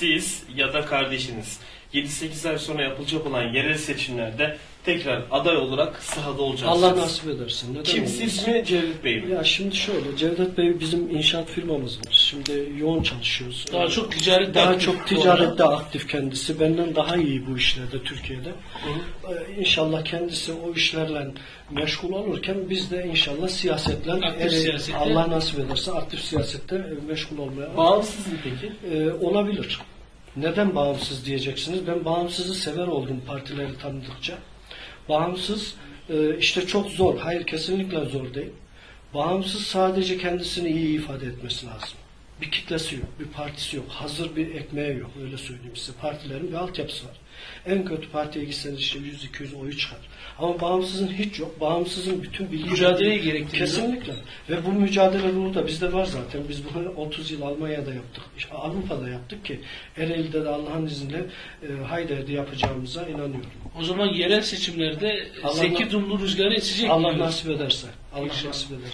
Siz ya da kardeşiniz 7-8 ay sonra yapılacak olan yerel seçimlerde tekrar aday olarak sahada olacaksınız. Allah nasip edersin. Neden Kim olmasın? siz mi Cevdet Bey mi? Ya şimdi şöyle, Cevdet Bey bizim inşaat firmamız var. Şimdi yoğun çalışıyoruz. Daha çok ticaret daha çok ticarette aktif kendisi. Benden daha iyi bu işlerde Türkiye'de. Ee, İnşallah kendisi o işlerle meşgul olurken biz de inşallah siyasetle Aktif e, siyasette- Allah nasip ederse aktif siyasette meşgul olmaya Bağımsız mı peki? e, olabilir. Neden bağımsız diyeceksiniz? Ben bağımsızı sever oldum partileri tanıdıkça. Bağımsız e, işte çok zor. Hayır kesinlikle zor değil. Bağımsız sadece kendisini iyi ifade etmesi lazım. Bir kitlesi yok, bir partisi yok, hazır bir ekmeği yok öyle söyleyeyim size. Partilerin bir altyapısı var. En kötü partiye gitseniz işte 100-200 oyu çıkar. Ama bağımsızın hiç yok. Bağımsızın bütün bilgi... Mücadeleyi gerektiriyor. Kesinlikle. Ve bu mücadele ruhu da bizde var zaten. Biz bunu 30 yıl Almanya'da yaptık. İşte Avrupa'da yaptık ki Ereğli'de de Allah'ın izniyle e, Hayder'de yapacağımıza inanıyorum. O zaman yerel seçimlerde Allah- Zeki Dumlu rüzgarı esecek Allah nasip ederse. Allah İnşallah. nasip ederse.